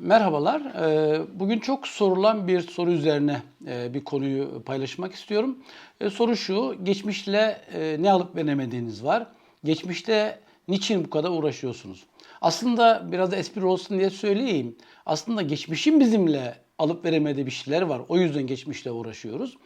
Merhabalar. Ee, Bugün çok sorulan bir soru üzerine e, bir konuyu paylaşmak istiyorum. E, Soru şu, geçmişle e, ne alıp veremediğiniz var? Geçmişte niçin bu kadar uğraşıyorsunuz? Aslında biraz da espri olsun diye söyleyeyim. Aslında geçmişin bizimle alıp veremediği bir şeyler var. O yüzden geçmişle uğraşıyoruz.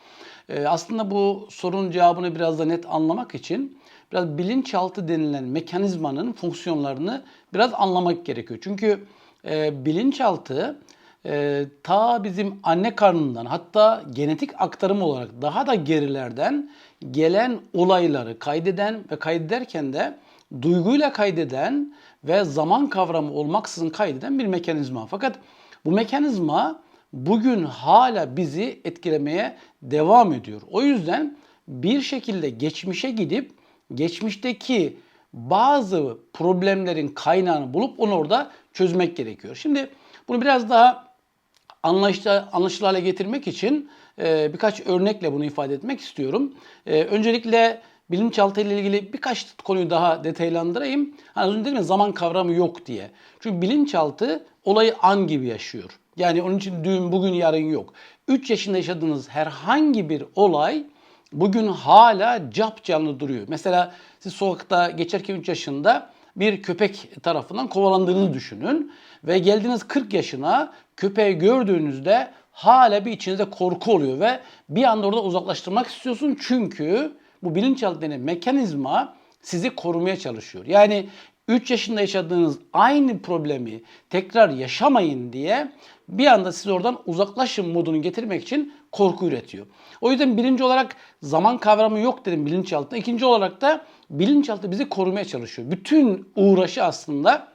E, Aslında bu sorunun cevabını biraz da net anlamak için biraz bilinçaltı denilen mekanizmanın fonksiyonlarını biraz anlamak gerekiyor. Çünkü e, bilinçaltı e, ta bizim anne karnından hatta genetik aktarım olarak daha da gerilerden gelen olayları kaydeden ve kaydederken de duyguyla kaydeden ve zaman kavramı olmaksızın kaydeden bir mekanizma. Fakat bu mekanizma bugün hala bizi etkilemeye devam ediyor. O yüzden bir şekilde geçmişe gidip geçmişteki bazı problemlerin kaynağını bulup onu orada çözmek gerekiyor. Şimdi bunu biraz daha anlaşılır, hale getirmek için e, birkaç örnekle bunu ifade etmek istiyorum. E, öncelikle bilinçaltı ile ilgili birkaç konuyu daha detaylandırayım. Hani az önce dedim ya zaman kavramı yok diye. Çünkü bilinçaltı olayı an gibi yaşıyor. Yani onun için dün, bugün, yarın yok. 3 yaşında yaşadığınız herhangi bir olay bugün hala cap canlı duruyor. Mesela siz sokakta geçerken 3 yaşında bir köpek tarafından kovalandığınızı düşünün ve geldiniz 40 yaşına köpeği gördüğünüzde hala bir içinizde korku oluyor ve bir anda orada uzaklaştırmak istiyorsun çünkü bu bilinçaltı denen mekanizma sizi korumaya çalışıyor. Yani 3 yaşında yaşadığınız aynı problemi tekrar yaşamayın diye bir anda siz oradan uzaklaşın modunu getirmek için korku üretiyor. O yüzden birinci olarak zaman kavramı yok dedim bilinçaltında. İkinci olarak da bilinçaltı bizi korumaya çalışıyor. Bütün uğraşı aslında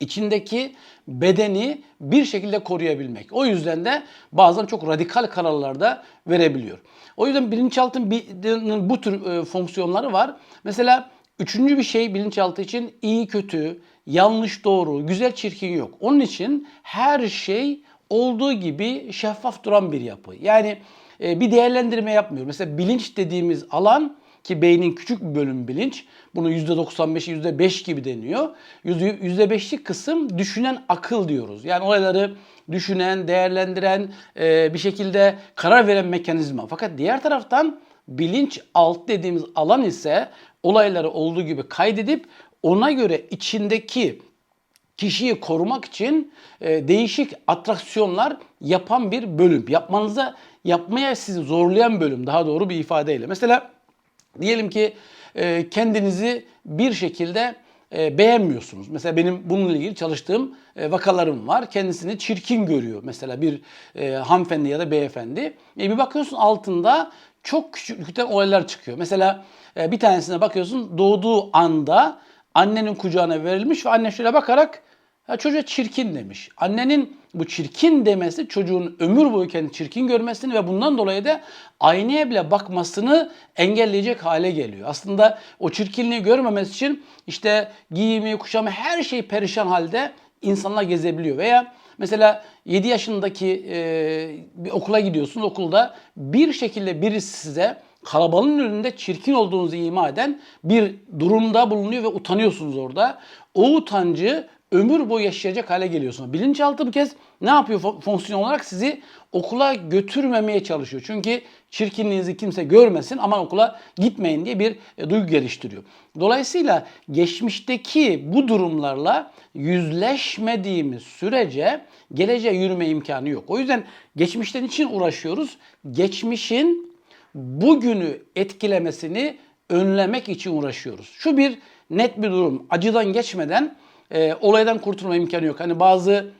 içindeki bedeni bir şekilde koruyabilmek. O yüzden de bazen çok radikal kararlar da verebiliyor. O yüzden bilinçaltının bu tür e, fonksiyonları var. Mesela üçüncü bir şey bilinçaltı için iyi kötü, yanlış doğru, güzel çirkin yok. Onun için her şey olduğu gibi şeffaf duran bir yapı. Yani e, bir değerlendirme yapmıyor. Mesela bilinç dediğimiz alan ki beynin küçük bir bölüm bilinç. Bunu %95'i %5 gibi deniyor. %5'lik kısım düşünen akıl diyoruz. Yani olayları düşünen, değerlendiren, e, bir şekilde karar veren mekanizma. Fakat diğer taraftan bilinç alt dediğimiz alan ise olayları olduğu gibi kaydedip ona göre içindeki kişiyi korumak için e, değişik atraksiyonlar yapan bir bölüm. Yapmanıza yapmaya sizi zorlayan bölüm daha doğru bir ifadeyle. Mesela diyelim ki e, kendinizi bir şekilde e, beğenmiyorsunuz. Mesela benim bununla ilgili çalıştığım e, vakalarım var. Kendisini çirkin görüyor mesela bir e, hanımefendi ya da beyefendi. E, bir bakıyorsun altında çok küçükten olaylar çıkıyor. Mesela e, bir tanesine bakıyorsun doğduğu anda annenin kucağına verilmiş ve anne şöyle bakarak ya çocuğa çirkin demiş. Annenin bu çirkin demesi çocuğun ömür boyu kendini çirkin görmesini ve bundan dolayı da aynaya bile bakmasını engelleyecek hale geliyor. Aslında o çirkinliği görmemesi için işte giyimi, kuşamı her şey perişan halde insanlar gezebiliyor. Veya mesela 7 yaşındaki e, bir okula gidiyorsunuz. Okulda bir şekilde birisi size kalabalığın önünde çirkin olduğunuzu ima eden bir durumda bulunuyor ve utanıyorsunuz orada. O utancı ömür boyu yaşayacak hale geliyorsunuz. Bilinçaltı bu kez ne yapıyor fonksiyon olarak? Sizi okula götürmemeye çalışıyor. Çünkü çirkinliğinizi kimse görmesin ama okula gitmeyin diye bir e, duygu geliştiriyor. Dolayısıyla geçmişteki bu durumlarla yüzleşmediğimiz sürece geleceğe yürüme imkanı yok. O yüzden geçmişten için uğraşıyoruz. Geçmişin bugünü etkilemesini önlemek için uğraşıyoruz. Şu bir net bir durum. Acıdan geçmeden e, olaydan kurtulma imkanı yok. Hani bazı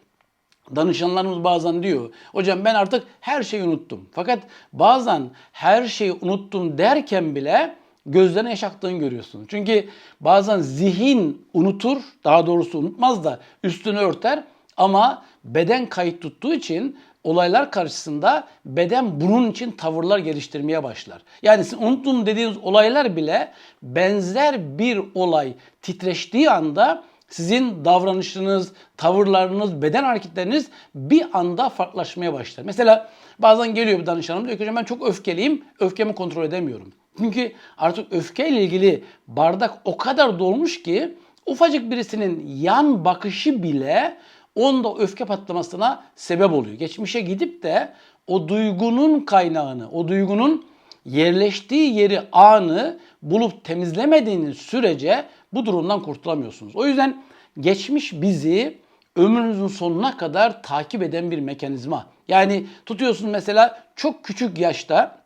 danışanlarımız bazen diyor. Hocam ben artık her şeyi unuttum. Fakat bazen her şeyi unuttum derken bile gözlerine yaşattığını görüyorsun. Çünkü bazen zihin unutur, daha doğrusu unutmaz da üstünü örter ama beden kayıt tuttuğu için olaylar karşısında beden bunun için tavırlar geliştirmeye başlar. Yani sizin unuttum dediğiniz olaylar bile benzer bir olay titreştiği anda sizin davranışınız, tavırlarınız, beden hareketleriniz bir anda farklılaşmaya başlar. Mesela bazen geliyor bir danışanım diyor ki ben çok öfkeliyim, öfkemi kontrol edemiyorum. Çünkü artık öfkeyle ilgili bardak o kadar dolmuş ki ufacık birisinin yan bakışı bile onda öfke patlamasına sebep oluyor. Geçmişe gidip de o duygunun kaynağını, o duygunun yerleştiği yeri, anı bulup temizlemediğiniz sürece bu durumdan kurtulamıyorsunuz. O yüzden geçmiş bizi ömrünüzün sonuna kadar takip eden bir mekanizma. Yani tutuyorsun mesela çok küçük yaşta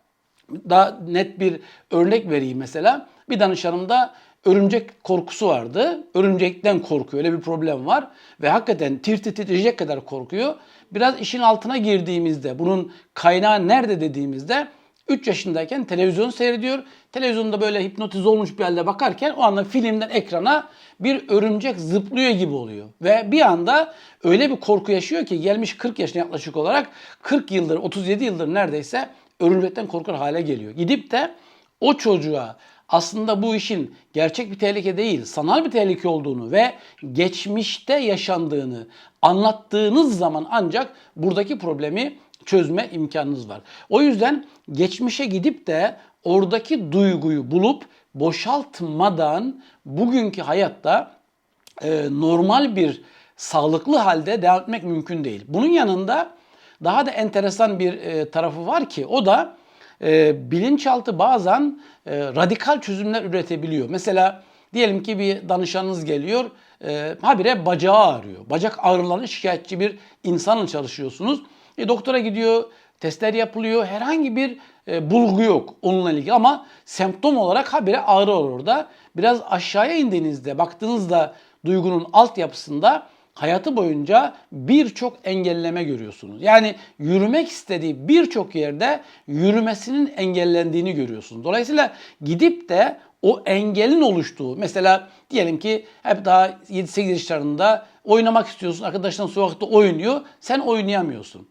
daha net bir örnek vereyim mesela. Bir danışanımda örümcek korkusu vardı. Örümcekten korkuyor. Öyle bir problem var. Ve hakikaten tir tir titreyecek kadar korkuyor. Biraz işin altına girdiğimizde, bunun kaynağı nerede dediğimizde 3 yaşındayken televizyon seyrediyor. Televizyonda böyle hipnotize olmuş bir halde bakarken o anda filmden ekrana bir örümcek zıplıyor gibi oluyor. Ve bir anda öyle bir korku yaşıyor ki gelmiş 40 yaşına yaklaşık olarak 40 yıldır 37 yıldır neredeyse örümcekten korkar hale geliyor. Gidip de o çocuğa aslında bu işin gerçek bir tehlike değil, sanal bir tehlike olduğunu ve geçmişte yaşandığını anlattığınız zaman ancak buradaki problemi çözme imkanınız var. O yüzden geçmişe gidip de oradaki duyguyu bulup boşaltmadan bugünkü hayatta e, normal bir sağlıklı halde devam etmek mümkün değil. Bunun yanında daha da enteresan bir e, tarafı var ki o da e, bilinçaltı bazen e, radikal çözümler üretebiliyor. Mesela diyelim ki bir danışanınız geliyor, e, habire bacağı ağrıyor. Bacak ağrılarına şikayetçi bir insanla çalışıyorsunuz. E, doktora gidiyor, testler yapılıyor, herhangi bir e, bulgu yok onunla ilgili ama semptom olarak habire ağrı var orada. Biraz aşağıya indiğinizde, baktığınızda duygunun altyapısında hayatı boyunca birçok engelleme görüyorsunuz. Yani yürümek istediği birçok yerde yürümesinin engellendiğini görüyorsunuz. Dolayısıyla gidip de o engelin oluştuğu mesela diyelim ki hep daha 7-8 yaşlarında oynamak istiyorsun. Arkadaşların sokakta oynuyor. Sen oynayamıyorsun.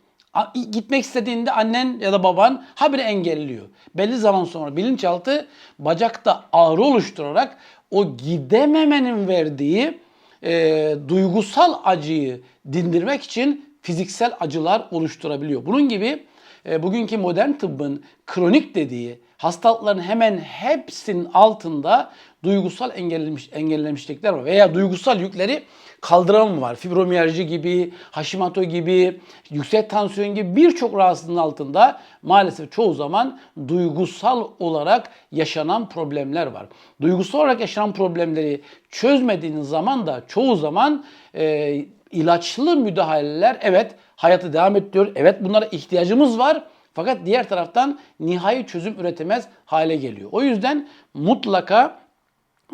Gitmek istediğinde annen ya da baban habire engelliyor. Belli zaman sonra bilinçaltı bacakta ağrı oluşturarak o gidememenin verdiği e, duygusal acıyı dindirmek için fiziksel acılar oluşturabiliyor. Bunun gibi e, bugünkü modern tıbbın kronik dediği hastalıkların hemen hepsinin altında duygusal engellemiş, engellemişlikler var. Veya duygusal yükleri kaldıramam var. Fibromiyalji gibi, Hashimoto gibi, yüksek tansiyon gibi birçok rahatsızlığın altında maalesef çoğu zaman duygusal olarak yaşanan problemler var. Duygusal olarak yaşanan problemleri çözmediğiniz zaman da çoğu zaman e, ilaçlı müdahaleler evet hayatı devam ettiriyor. Evet bunlara ihtiyacımız var. Fakat diğer taraftan nihai çözüm üretemez hale geliyor. O yüzden mutlaka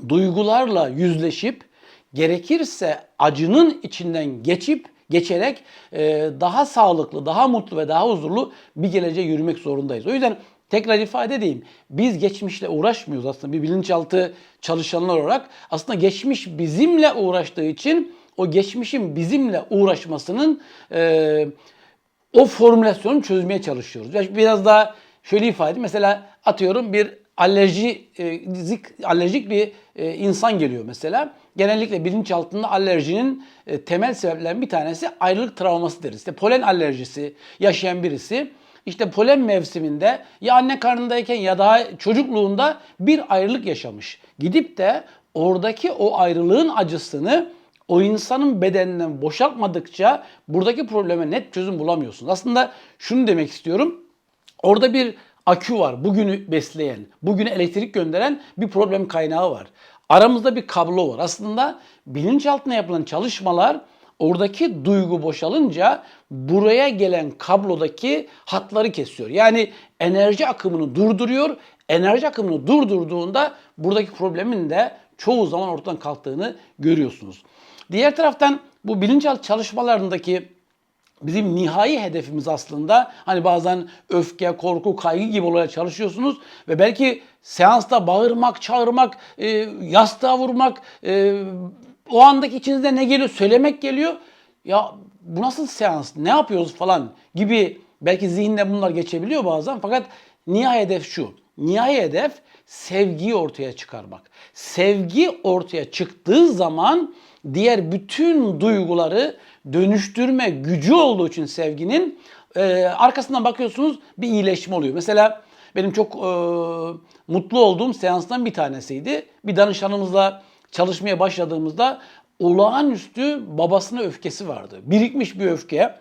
duygularla yüzleşip gerekirse acının içinden geçip geçerek e, daha sağlıklı, daha mutlu ve daha huzurlu bir geleceğe yürümek zorundayız. O yüzden tekrar ifade edeyim. Biz geçmişle uğraşmıyoruz aslında bir bilinçaltı çalışanlar olarak. Aslında geçmiş bizimle uğraştığı için o geçmişin bizimle uğraşmasının e, o formülasyonu çözmeye çalışıyoruz. Biraz daha şöyle ifade edeyim. Mesela atıyorum bir alerji e, alerjik bir e, insan geliyor mesela. Genellikle bilinçaltında alerjinin e, temel sebeplerinden bir tanesi ayrılık travması deriz. İşte polen alerjisi yaşayan birisi işte polen mevsiminde ya anne karnındayken ya daha çocukluğunda bir ayrılık yaşamış. Gidip de oradaki o ayrılığın acısını o insanın bedeninden boşaltmadıkça buradaki probleme net çözüm bulamıyorsunuz. Aslında şunu demek istiyorum. Orada bir akü var. Bugünü besleyen, bugünü elektrik gönderen bir problem kaynağı var. Aramızda bir kablo var. Aslında bilinçaltına yapılan çalışmalar oradaki duygu boşalınca buraya gelen kablodaki hatları kesiyor. Yani enerji akımını durduruyor. Enerji akımını durdurduğunda buradaki problemin de çoğu zaman ortadan kalktığını görüyorsunuz. Diğer taraftan bu bilinçaltı çalışmalarındaki bizim nihai hedefimiz aslında hani bazen öfke, korku, kaygı gibi olarak çalışıyorsunuz ve belki seansta bağırmak, çağırmak, e, yastığa vurmak, e, o andaki içinizde ne geliyor söylemek geliyor. Ya bu nasıl seans, ne yapıyoruz falan gibi belki zihinde bunlar geçebiliyor bazen fakat nihai hedef şu. Nihai hedef sevgiyi ortaya çıkarmak. Sevgi ortaya çıktığı zaman diğer bütün duyguları dönüştürme gücü olduğu için sevginin e, arkasından bakıyorsunuz bir iyileşme oluyor. Mesela benim çok e, mutlu olduğum seanstan bir tanesiydi. Bir danışanımızla çalışmaya başladığımızda olağanüstü babasına öfkesi vardı. Birikmiş bir öfke.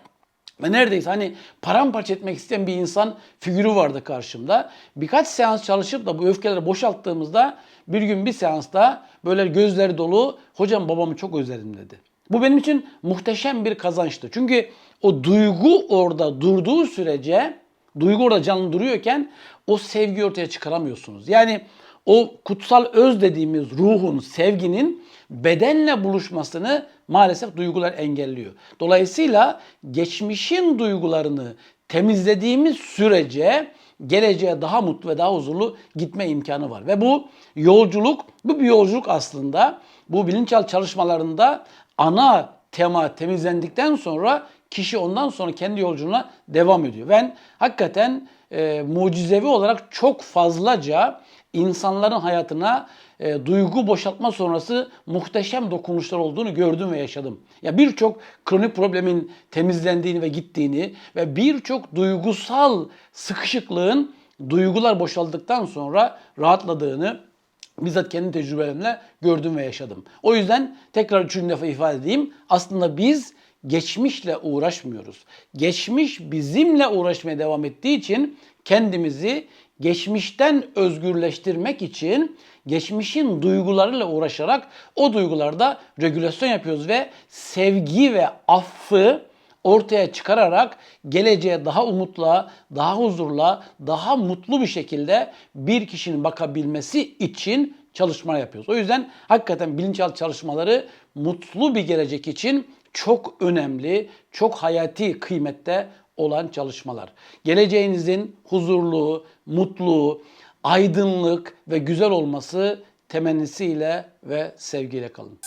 Ve neredeyse hani paramparça etmek isteyen bir insan figürü vardı karşımda. Birkaç seans çalışıp da bu öfkeleri boşalttığımızda bir gün bir seansta böyle gözleri dolu hocam babamı çok özledim dedi. Bu benim için muhteşem bir kazançtı. Çünkü o duygu orada durduğu sürece, duygu orada canlı duruyorken o sevgi ortaya çıkaramıyorsunuz. Yani o kutsal öz dediğimiz ruhun, sevginin bedenle buluşmasını maalesef duygular engelliyor. Dolayısıyla geçmişin duygularını temizlediğimiz sürece geleceğe daha mutlu ve daha huzurlu gitme imkanı var. Ve bu yolculuk, bu bir yolculuk aslında. Bu bilinçaltı çalışmalarında ana tema temizlendikten sonra kişi ondan sonra kendi yolculuğuna devam ediyor. Ben hakikaten e, mucizevi olarak çok fazlaca insanların hayatına e, duygu boşaltma sonrası muhteşem dokunuşlar olduğunu gördüm ve yaşadım. Ya birçok kronik problemin temizlendiğini ve gittiğini ve birçok duygusal sıkışıklığın duygular boşaldıktan sonra rahatladığını bizzat kendi tecrübelerimle gördüm ve yaşadım. O yüzden tekrar üçüncü defa ifade edeyim. Aslında biz geçmişle uğraşmıyoruz. Geçmiş bizimle uğraşmaya devam ettiği için kendimizi geçmişten özgürleştirmek için geçmişin duygularıyla uğraşarak o duygularda regülasyon yapıyoruz ve sevgi ve affı ortaya çıkararak geleceğe daha umutla, daha huzurla, daha mutlu bir şekilde bir kişinin bakabilmesi için çalışma yapıyoruz. O yüzden hakikaten bilinçaltı çalışmaları mutlu bir gelecek için çok önemli, çok hayati kıymette olan çalışmalar. Geleceğinizin huzurlu, mutlu, aydınlık ve güzel olması temennisiyle ve sevgiyle kalın.